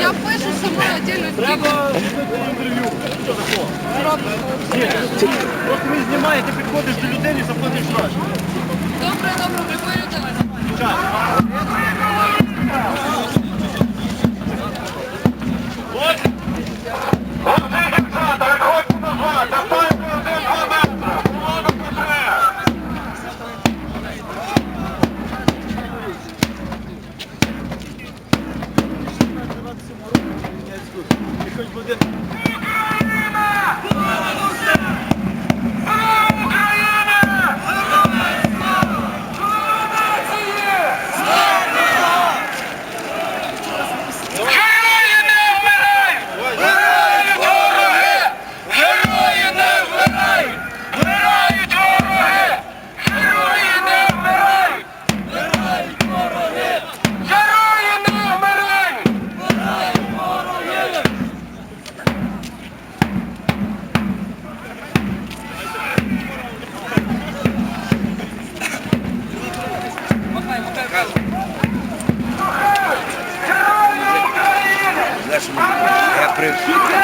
Я пишу сама отдельно. Треба інтерв'ю. Що такого? Просто він знімає, ти підходиш до людини і заплатиш штраф. Добре, добре, прикольно frente.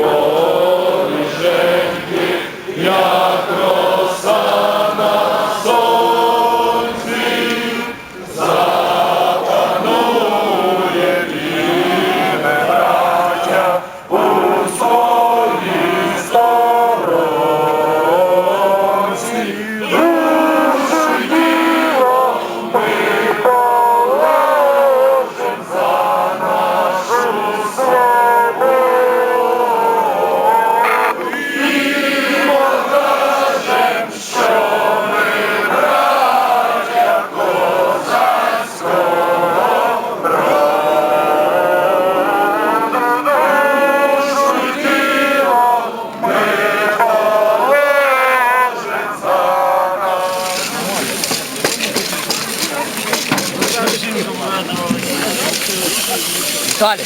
Далі.